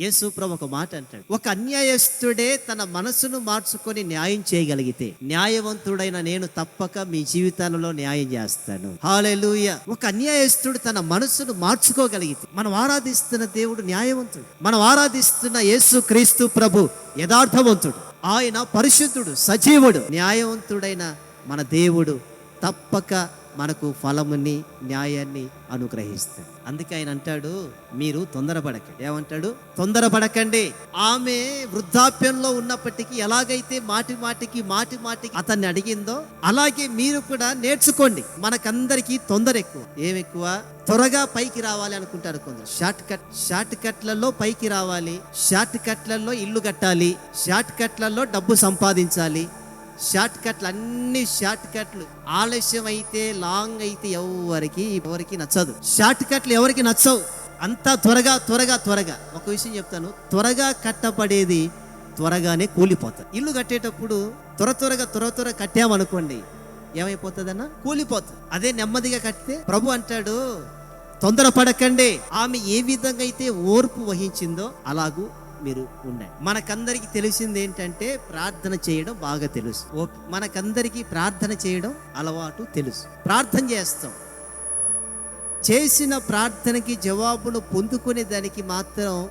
యేసు ప్రభు ఒక మాట అంటాడు. ఒక అన్యాయస్తుడే తన మనసును మార్చుకొని న్యాయం చేయగలిగితే న్యాయవంతుడైన నేను తప్పక మీ జీవితాలలో న్యాయం చేస్తాను. హాలెలూయ. ఒక అన్యాయస్తుడు తన మనసును మార్చుకోగలిగితే మనం ఆరాధిస్తున్న దేవుడు న్యాయవంతుడు. మనం ఆరాధిస్తున్న యేసు క్రీస్తు ప్రభు యథార్థవంతుడు. ఆయన పరిశుద్ధుడు సజీవుడు. న్యాయవంతుడైన మన దేవుడు తప్పక మనకు ఫలముని న్యాయాన్ని అనుగ్రహిస్తాడు అందుకే ఆయన అంటాడు మీరు తొందరపడకండి. ఏమంటాడు? తొందరపడకండి. ఆమె వృద్ధాప్యంలో ఉన్నప్పటికీ ఎలాగైతే మాటి మాటికి మాటి మాటికి అతన్ని అడిగిందో అలాగే మీరు కూడా నేర్చుకోండి. మనకందరికీ తొందర ఎక్కువ. ఏమెక్కువ ఎక్కువ? త్వరగా పైకి రావాలి అనుకుంటారు కొందరు. షార్ట్ కట్ షార్ట్ కట్లలో పైకి రావాలి. షార్ట్ కట్లలో ఇల్లు కట్టాలి. షార్ట్ కట్లలో డబ్బు సంపాదించాలి. షార్ట్ కట్లు అన్ని షార్ట్ కట్లు ఆలస్యం అయితే లాంగ్ అయితే ఎవరికి ఎవరికి నచ్చదు. షార్ట్ కట్లు ఎవరికి నచ్చవు? అంతా త్వరగా త్వరగా త్వరగా. ఒక విషయం చెప్తాను. త్వరగా కట్టబడేది త్వరగానే కూలిపోతుంది ఇల్లు కట్టేటప్పుడు త్వర త్వరగా త్వర త్వర కట్టామనుకోండి ఏమైపోతుందన్న? కూలిపోతుంది. అదే నెమ్మదిగా కట్టితే ప్రభు అంటాడు తొందరపడకండి. ఆమె ఏ విధంగా అయితే ఓర్పు వహించిందో అలాగూ మీరు ఉండండి మనకందరికీ తెలిసింది ఏంటంటే ప్రార్థన చేయడం బాగా తెలుసు. ఓ- మనకందరికీ ప్రార్థన చేయడం అలవాటు తెలుసు. ప్రార్థన చేస్తాం. చేసిన ప్రార్థనకి జవాబును పొందుకునే దానికి మాత్రం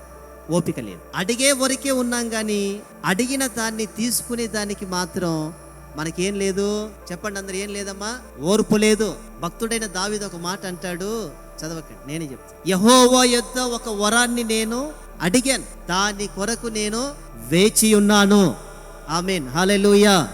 ఓపిక లేదు. అడిగే వరకే ఉన్నాం కానీ అడిగిన దాన్ని తీసుకునే దానికి మాత్రం మనకేం లేదు. చెప్పండి అందరు ఏం లేదమ్మా? ఓర్పు లేదు. భక్తుడైన దావిద ఒక మాట అంటాడు. చదవకండి నేనే చెప్తాను యహోవా యొద్ద ఒక వరాన్ని నేను అడిగాను దాని కొరకు నేను వేచి ఉన్నాను. ఆమెన్. హాలెలుయా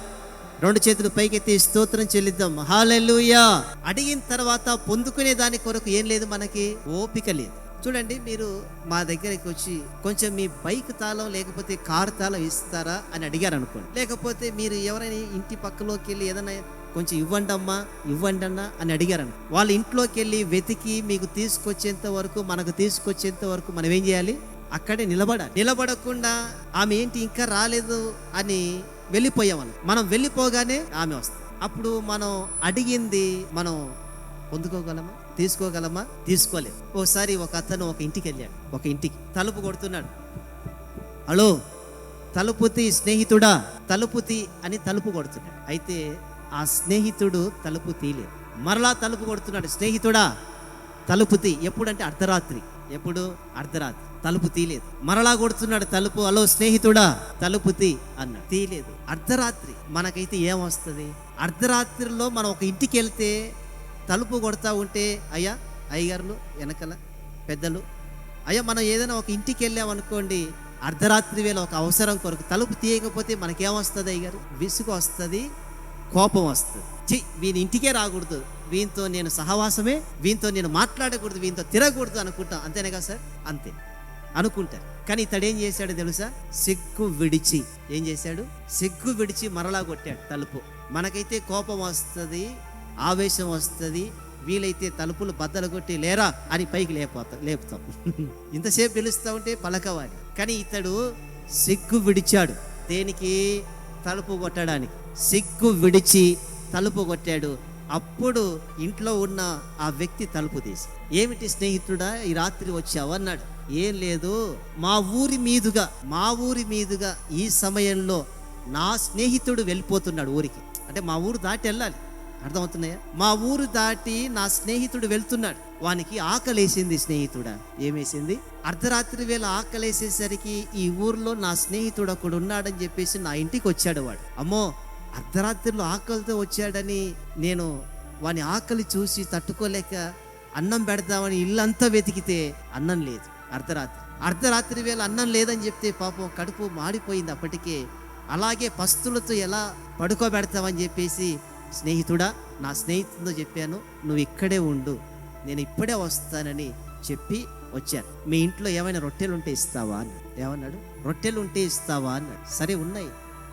రెండు చేతులు పైకెత్తి స్తోత్రం చెల్లిద్దాం. హాలెలుయా అడిగిన తర్వాత పొందుకునే దాని కొరకు ఏం లేదు మనకి ఓపిక లేదు. చూడండి మీరు మా దగ్గరికి వచ్చి కొంచెం మీ బైక్ తాళం లేకపోతే కారు తాళం ఇస్తారా అని అడిగారు అనుకోండి లేకపోతే మీరు ఎవరైనా ఇంటి పక్కలోకి వెళ్ళి ఏదైనా కొంచెం ఇవ్వండి అమ్మా ఇవ్వండి అన్న అని అడిగారను. వాళ్ళ ఇంట్లోకి వెళ్ళి వెతికి మీకు తీసుకొచ్చేంత వరకు మనకు తీసుకొచ్చేంత వరకు మనం ఏం చేయాలి? అక్కడే నిలబడ నిలబడకుండా ఆమె ఏంటి ఇంకా రాలేదు అని వెళ్ళిపోయామని మనం వెళ్ళిపోగానే ఆమె వస్తుంది. అప్పుడు మనం అడిగింది మనం పొందుకోగలమా? తీసుకోగలమా? తీసుకోలేము ఓసారి ఒక అతను ఒక ఇంటికి వెళ్ళాడు. ఒక ఇంటికి తలుపు కొడుతున్నాడు. హలో తలుపుతి స్నేహితుడా? తలుపుతి అని తలుపు కొడుతున్నాడు. అయితే ఆ స్నేహితుడు తలుపు తీయలేదు. మరలా తలుపు కొడుతున్నాడు. స్నేహితుడా తలుపుతి ఎప్పుడంటే అర్ధరాత్రి. ఎప్పుడు అర్ధరాత్రి. తలుపు తీయలేదు మరలా కొడుతున్నాడు తలుపు. హలో స్నేహితుడా? తలుపు తీ అన్నాడు. తీయలేదు అర్ధరాత్రి. మనకైతే ఏమొస్తుంది? అర్ధరాత్రిలో మనం ఒక ఇంటికి వెళ్తే తలుపు కొడతా ఉంటే అయ్యా అయ్యగారులు వెనకల పెద్దలు అయ్యా మనం ఏదైనా ఒక ఇంటికి వెళ్ళామనుకోండి అర్ధరాత్రి వేళ ఒక అవసరం కొరకు తలుపు తీయకపోతే మనకేమొస్తుంది అయ్యగారు? విసుగు వస్తుంది కోపం వస్తుంది చి వీని ఇంటికే రాకూడదు. వీంతో నేను సహవాసమే వీంతో నేను మాట్లాడకూడదు వీంతో తిరగకూడదు అనుకుంటాం. అంతేనే కదా సార్? అంతే. అనుకుంటారు. కానీ ఇతడు ఏం చేశాడు తెలుసా? సిగ్గు విడిచి. ఏం చేశాడు? సిగ్గు విడిచి మరలా కొట్టాడు తలుపు. మనకైతే కోపం వస్తుంది ఆవేశం వస్తుంది వీలైతే తలుపులు బద్దలు కొట్టి లేరా అని పైకి లేపోతాం లేపుతాం. ఇంతసేపు పిలుస్తా ఉంటే పలకవాలి. కానీ ఇతడు సిగ్గు విడిచాడు. దేనికి? తలుపు కొట్టడానికి. సిగ్గు విడిచి తలుపు కొట్టాడు. అప్పుడు ఇంట్లో ఉన్న ఆ వ్యక్తి తలుపు తీసి ఏమిటి స్నేహితుడా ఈ రాత్రి వచ్చావు? అన్నాడు. ఏం లేదు మా ఊరి మీదుగా మా ఊరి మీదుగా ఈ సమయంలో నా స్నేహితుడు వెళ్ళిపోతున్నాడు ఊరికి. అంటే మా ఊరు దాటి వెళ్ళాలి. అర్థమవుతున్నాయా? మా ఊరు దాటి నా స్నేహితుడు వెళ్తున్నాడు. వానికి ఆకలేసింది స్నేహితుడా? ఏమేసింది? అర్ధరాత్రి వేళ ఆకలేసేసరికి ఈ ఊర్లో నా స్నేహితుడు ఒకడు ఉన్నాడని చెప్పేసి నా ఇంటికి వచ్చాడు వాడు. అమ్మో అర్ధరాత్రిలో ఆకలితో వచ్చాడని నేను వాని ఆకలి చూసి తట్టుకోలేక అన్నం పెడదామని ఇల్లంతా వెతికితే అన్నం లేదు అర్ధరాత్రి. అర్ధరాత్రి వేళ అన్నం లేదని చెప్తే పాపం కడుపు మాడిపోయింది అప్పటికే. అలాగే పస్తులతో ఎలా పడుకోబెడతామని చెప్పేసి స్నేహితుడా నా స్నేహితుడితో చెప్పాను నువ్వు ఇక్కడే ఉండు నేను ఇప్పుడే వస్తానని చెప్పి వచ్చాను మీ ఇంట్లో ఏమైనా రొట్టెలు ఉంటే ఇస్తావా? అన్నాడు. ఏమన్నాడు? రొట్టెలు ఉంటే ఇస్తావా? అన్నాడు. సరే ఉన్నాయి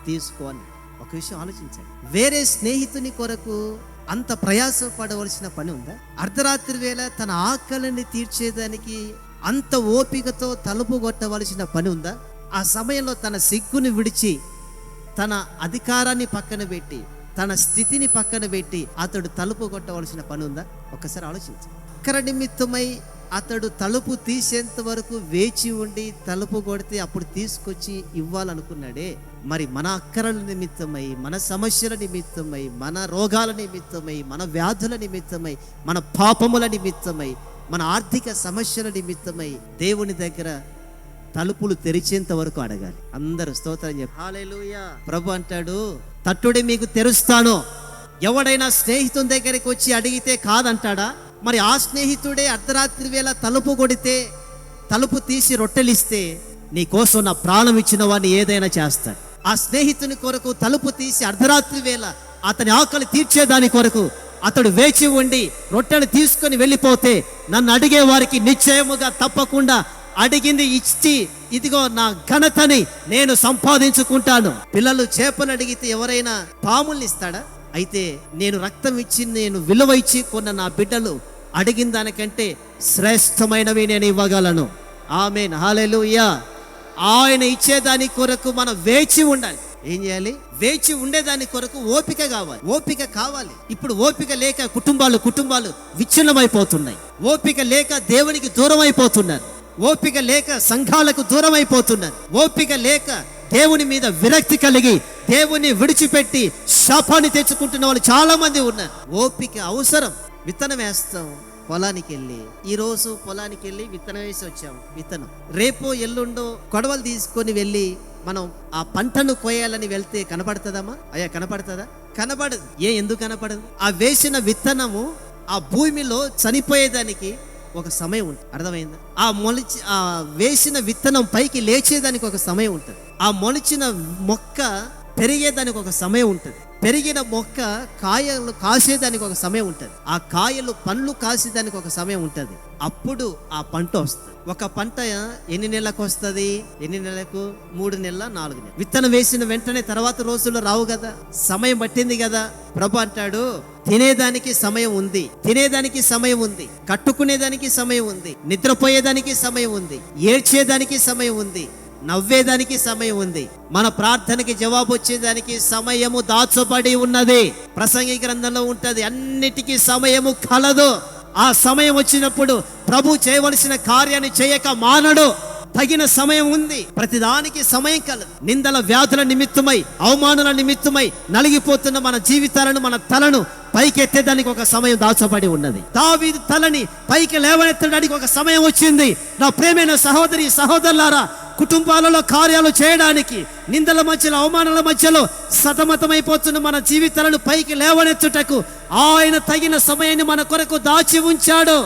తీసుకో అన్నాడు. ఒక విషయం ఆలోచించండి. వేరే స్నేహితుని కొరకు అంత ప్రయాస పడవలసిన పని ఉందా? అర్ధరాత్రి వేళ తన ఆకలిని తీర్చేదానికి అంత ఓపికతో తలుపు కొట్టవలసిన పని ఉందా? ఆ సమయంలో తన సిగ్గుని విడిచి తన అధికారాన్ని పక్కన పెట్టి తన స్థితిని పక్కన పెట్టి అతడు తలుపు కొట్టవలసిన పని ఉందా? ఒక్కసారి ఆలోచించు అక్కర నిమిత్తమై అతడు తలుపు తీసేంత వరకు వేచి ఉండి తలుపు కొడితే అప్పుడు తీసుకొచ్చి ఇవ్వాలనుకున్నాడే. మరి మన అక్కరల నిమిత్తమై మన సమస్యల నిమిత్తమై మన రోగాల నిమిత్తమై మన వ్యాధుల నిమిత్తమై మన పాపముల నిమిత్తమై మన ఆర్థిక సమస్యల నిమిత్తమై దేవుని దగ్గర తలుపులు తెరిచేంత వరకు అడగాలి. అందరూ స్తోత్రం చెప్పి. హల్లెలూయా. ప్రభు అంటాడు తట్టుడి మీకు తెరుస్తాను. ఎవడైనా స్నేహితుని దగ్గరికి వచ్చి అడిగితే కాదంటాడా? మరి ఆ స్నేహితుడే అర్ధరాత్రి వేళ తలుపు కొడితే తలుపు తీసి రొట్టెలిస్తే నీ కోసం నా ప్రాణం ఇచ్చిన వాడిని ఏదైనా చేస్తాడు. ఆ స్నేహితుని కొరకు తలుపు తీసి అర్ధరాత్రి వేళ అతని ఆకలి తీర్చేదాని కొరకు అతడు వేచి ఉండి రొట్టెను తీసుకొని వెళ్ళిపోతే నన్ను అడిగే వారికి నిశ్చయముగా తప్పకుండా అడిగింది ఇచ్చి ఇదిగో నా ఘనతని నేను సంపాదించుకుంటాను. పిల్లలు చేపలు అడిగితే ఎవరైనా పాముల్ని ఇస్తాడా? అయితే నేను రక్తం ఇచ్చి నేను విలువ ఇచ్చి కొన్న నా బిడ్డలు అడిగిన దానికంటే శ్రేష్టమైనవి నేను ఇవ్వగలను. ఆమె హాలెలూయా ఆయన ఇచ్చేదాని కొరకు మనం వేచి ఉండాలి. ఏం చేయాలి? వేచి ఉండేదాని కొరకు ఓపిక కావాలి. ఓపిక కావాలి. ఇప్పుడు ఓపిక లేక కుటుంబాలు కుటుంబాలు విచ్ఛిన్నమైపోతున్నాయి. ఓపిక లేక దేవునికి దూరం అయిపోతున్నారు ఓపిక లేక సంఘాలకు దూరం అయిపోతున్నారు ఓపిక లేక దేవుని మీద విరక్తి కలిగి దేవుని విడిచిపెట్టి శాపాన్ని తెచ్చుకుంటున్న వాళ్ళు చాలా మంది ఉన్నారు. ఓపిక అవసరం. విత్తనం వేస్తాం. పొలానికి వెళ్ళి ఈ రోజు పొలానికి వెళ్ళి విత్తనం వేసి వచ్చాము విత్తనం. రేపు ఎల్లుండో కొడవలు తీసుకొని వెళ్ళి మనం ఆ పంటను కోయాలని వెళ్తే కనపడుతుందమ్మా? అయ్యా కనపడుతుందా? కనపడదు. ఏ ఎందుకు కనపడదు? ఆ వేసిన విత్తనము ఆ భూమిలో చనిపోయేదానికి ఒక సమయం ఉంటుంది అర్థమైందా? ఆ మొలిచి ఆ వేసిన విత్తనం పైకి లేచేదానికి ఒక సమయం ఉంటుంది. ఆ మొలిచిన మొక్క పెరిగేదానికి ఒక సమయం ఉంటుంది. పెరిగిన మొక్క కాయలు కాసేదానికి ఒక సమయం ఉంటుంది. ఆ కాయలు పండ్లు కాసేదానికి ఒక సమయం ఉంటుంది. అప్పుడు ఆ పంట వస్తుంది. ఒక పంట ఎన్ని నెలలకు వస్తుంది? ఎన్ని నెలలకు మూడు నెలల? నాలుగు నెలలు? విత్తనం వేసిన వెంటనే తర్వాత రోజుల్లో రావు కదా? సమయం పట్టింది కదా? ప్రభు అంటాడు తినేదానికి సమయం ఉంది. తినేదానికి సమయం ఉంది. కట్టుకునేదానికి సమయం ఉంది. నిద్రపోయేదానికి సమయం ఉంది. ఏడ్చేదానికి సమయం ఉంది. నవ్వేదానికి సమయం ఉంది. మన ప్రార్థనకి జవాబు వచ్చేదానికి సమయము దాచబడి ఉన్నది. ప్రసంగి గ్రంథంలో ఉంటది అన్నిటికీ సమయము కలదు. ఆ సమయం వచ్చినప్పుడు ప్రభు చేయవలసిన కార్యాన్ని చేయక మానడు. తగిన సమయం ఉంది. ప్రతిదానికి సమయం కలదు. నిందల వ్యాధుల నిమిత్తమై అవమానాల నిమిత్తమై నలిగిపోతున్న మన జీవితాలను మన తలను పైకెత్తేదానికి ఒక సమయం దాచబడి ఉన్నది. దావీదు తలని పైకి లేవనెత్తడానికి ఒక సమయం వచ్చింది. నా ప్రేమైన సహోదరి సహోదరులారా కుటుంబాలలో కార్యాలు చేయడానికి నిందల మధ్యలో అవమానాల మధ్యలో సతమతమైపోతున్న మన జీవితాలను పైకి లేవనెత్తుటకు ఆయన తగిన సమయాన్ని మన కొరకు దాచి ఉంచాడు.